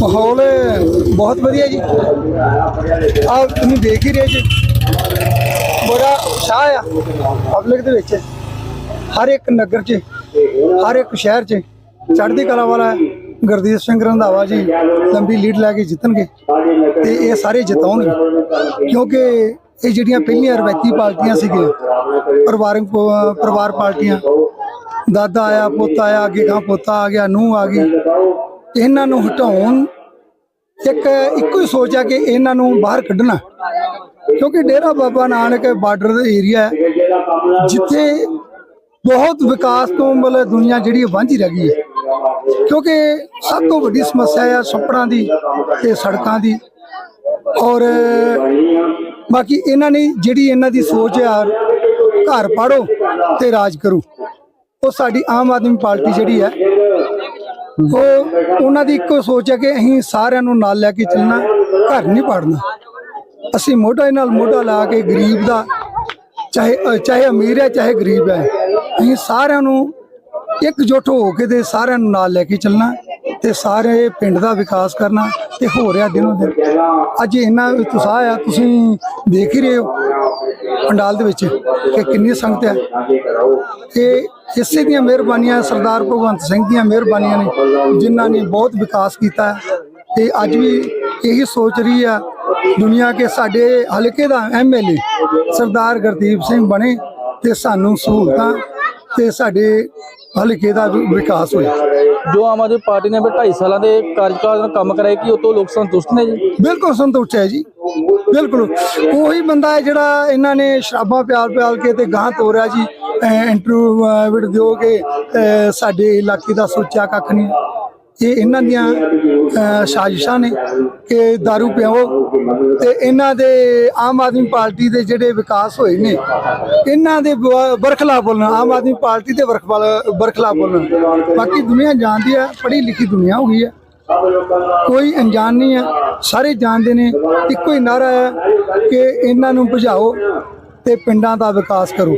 ਮਾਹੌਲ ਬਹੁਤ ਵਧੀਆ ਜੀ। ਆ ਤੁਸੀਂ ਦੇਖ ਹੀ ਰਹੇ ਜੀ। ਬੜਾ ਉਤਸ਼ਾਹ ਆ ਪਬਲਿਕ ਦੇ ਵਿੱਚ। ਹਰ ਇੱਕ ਨਗਰ 'ਚ, ਹਰ ਇੱਕ ਸ਼ਹਿਰ 'ਚ ਚੜ੍ਹਦੀ ਕਲਾ ਵਾਲਾ ਗੁਰਦੀਪ ਸਿੰਘ ਰੰਧਾਵਾ ਜੀ ਲੰਬੀ ਲੀਡ ਲੈ ਕੇ ਜਿੱਤਣਗੇ ਤੇ ਇਹ ਸਾਰੇ ਜਿਤਾਉਣਗੇ। ਕਿਉਂਕਿ ਇਹ ਜਿਹੜੀਆਂ ਪਹਿਲੀਆਂ ਰਵਾਇਤੀ ਪਾਰਟੀਆਂ ਸੀਗੀਆਂ, ਪਰਿਵਾਰਕ ਪਰਿਵਾਰ ਪਾਰਟੀਆਂ, ਦਾਦਾ ਆਇਆ, ਪੋਤਾ ਆਇਆ, ਅੱਗੇ ਗਾਂ ਪੋਤਾ ਆ ਗਿਆ, ਨੂੰਹ ਆ ਗਈ ਇਹਨਾਂ ਨੂੰ ਹਟਾਉਣ, ਇੱਕ, ਇੱਕੋ ਹੀ ਸੋਚ ਆ ਕਿ ਇਹਨਾਂ ਨੂੰ ਬਾਹਰ ਕੱਢਣਾ। ਕਿਉਂਕਿ ਡੇਰਾ ਬਾਬਾ ਨਾਨਕ ਬਾਰਡਰ ਦਾ ਏਰੀਆ ਹੈ, ਜਿੱਥੇ ਬਹੁਤ ਵਿਕਾਸ ਤੋਂ ਮਤਲਬ ਦੁਨੀਆ ਜਿਹੜੀ ਵਾਂਝੀ ਰਹਿ ਗਈ ਹੈ। ਕਿਉਂਕਿ ਸਭ ਤੋਂ ਵੱਡੀ ਸਮੱਸਿਆ ਹੈ ਛੱਪੜਾਂ ਦੀ ਤੇ ਸੜਕਾਂ ਦੀ। ਔਰ ਬਾਕੀ ਇਹਨਾਂ ਨੇ ਜਿਹੜੀ ਇਹਨਾਂ ਦੀ ਸੋਚ ਹੈ ਘਰ ਪਾੜੋ ਤੇ ਰਾਜ ਕਰੋ। ਉਹ ਸਾਡੀ ਆਮ ਆਦਮੀ ਪਾਰਟੀ ਜਿਹੜੀ ਹੈ ਉਹ ਉਹਨਾਂ ਦੀ ਇੱਕੋ ਸੋਚ ਹੈ ਕਿ ਅਸੀਂ ਸਾਰਿਆਂ ਨੂੰ ਨਾਲ ਲੈ ਕੇ ਚੱਲਣਾ, ਘਰ ਨਹੀਂ ਪਾੜਨਾ। ਅਸੀਂ ਮੋਢਾ ਨਾਲ ਮੋਢਾ ਲਾ ਕੇ ਗਰੀਬ ਦਾ, ਚਾਹੇ ਚਾਹੇ ਅਮੀਰ ਹੈ, ਚਾਹੇ ਗਰੀਬ ਹੈ, ਅਸੀਂ ਸਾਰਿਆਂ ਨੂੰ ਇਕਜੁੱਟ ਹੋ ਕੇ ਤੇ ਸਾਰਿਆਂ ਨੂੰ ਨਾਲ ਲੈ ਕੇ ਚੱਲਣਾ ਤੇ ਸਾਰੇ ਪਿੰਡ ਦਾ ਵਿਕਾਸ ਕਰਨਾ ਤੇ ਹੋ ਰਿਹਾ ਦਿਨੋਂ ਦਿਨ। ਅੱਜ ਇੰਨਾ ਉਤਸ਼ਾਹ ਆ, ਤੁਸੀਂ ਦੇਖ ਹੀ ਰਹੇ ਹੋ ਪੰਡਾਲ ਦੇ ਵਿੱਚ ਕਿ ਕਿੰਨੀ ਸੰਗਤ ਹੈ। ਇਹ ਇਸੇ ਦੀਆਂ ਮਿਹਰਬਾਨੀਆਂ ਸਰਦਾਰ ਭਗਵੰਤ ਸਿੰਘ ਦੀਆਂ ਮਿਹਰਬਾਨੀਆਂ ਨੇ ਜਿਨ੍ਹਾਂ ਨੇ ਬਹੁਤ ਵਿਕਾਸ ਕੀਤਾ ਤੇ ਅੱਜ ਵੀ ਇਹੀ ਸੋਚ ਰਹੀ ਆ ਦੁਨੀਆ ਕੇ ਸਾਡੇ ਹਲਕੇ ਦਾ ਐਮਐਲਏ ਸਰਦਾਰ ਗੁਰਦੀਪ ਸਿੰਘ ਬਣੇ ਤੇ ਸਾਨੂੰ ਸਹੂਲਤਾਂ ਤੇ ਸਾਡੇ ਹਲਕੇ ਦਾ ਵਿਕਾਸ ਹੋਇਆ ਜੋ ਆਮ ਆਦਮੀ ਪਾਰਟੀ ਨੇ ਵੀ 2.5 ਸਾਲਾਂ ਦੇ ਕਾਰਜਕਾਲ ਨਾਲ ਕੰਮ ਕਰਾਇਆ ਕਿ ਉਹ ਤੋਂ ਲੋਕ ਸੰਤੁਸ਼ਟ ਨੇ ਜੀ? ਬਿਲਕੁਲ ਸੰਤੁਸ਼ਟ ਹੈ ਜੀ ਬਿਲਕੁਲ। ਉਹੀ ਬੰਦਾ ਹੈ ਜਿਹੜਾ ਇਹਨਾਂ ਨੇ ਸ਼ਰਾਬਾਂ ਪਿਆਲ ਪਿਆਲ ਕੇ ਤੇ ਗਾਂ ਤੋਰਿਆ ਜੀ। ਇੰਟਰਵਿਊ ਦਿਓ ਕਿ ਸਾਡੇ ਇਲਾਕੇ ਦਾ ਸੋਚਿਆ ਕੱਖ ਨਹੀਂ। ਇਹ ਇਹਨਾਂ ਦੀਆਂ ਸਾਜ਼ਿਸ਼ਾਂ ਨੇ ਕਿ दारू ਪਿਆਓ। ਤੇ ਇਹਨਾਂ ਦੇ ਆਮ ਆਦਮੀ ਪਾਰਟੀ ਦੇ ਜਿਹੜੇ ਵਿਕਾਸ ਹੋਏ ਨੇ, ਇਹਨਾਂ ਦੇ ਬ- ਬਰਖਲਾਫ ਬੋਲਣਾ, ਆਮ ਆਦਮੀ ਪਾਰਟੀ ਦੇ ਬਰਖਲਾਫ ਬਰਖਲਾਫ ਬੋਲਣਾ। ਬਾਕੀ ਦੁਨੀਆ ਜਾਣਦੀ ਹੈ ਪੜ੍ਹੀ ਲਿਖੀ ਦੁਨੀਆ ਹੋ ਗਈ ਹੈ ਕੋਈ ਅਣਜਾਣ ਨਹੀਂ ਹੈ ਸਾਰੇ ਜਾਣਦੇ ਨੇ। ਇੱਕੋ ਹੀ ਨਾਰਾ ਹੈ ਕਿ ਇਹਨਾਂ ਨੂੰ ਭਜਾਓ ਤੇ ਪਿੰਡਾਂ ਦਾ ਵਿਕਾਸ ਕਰੋ।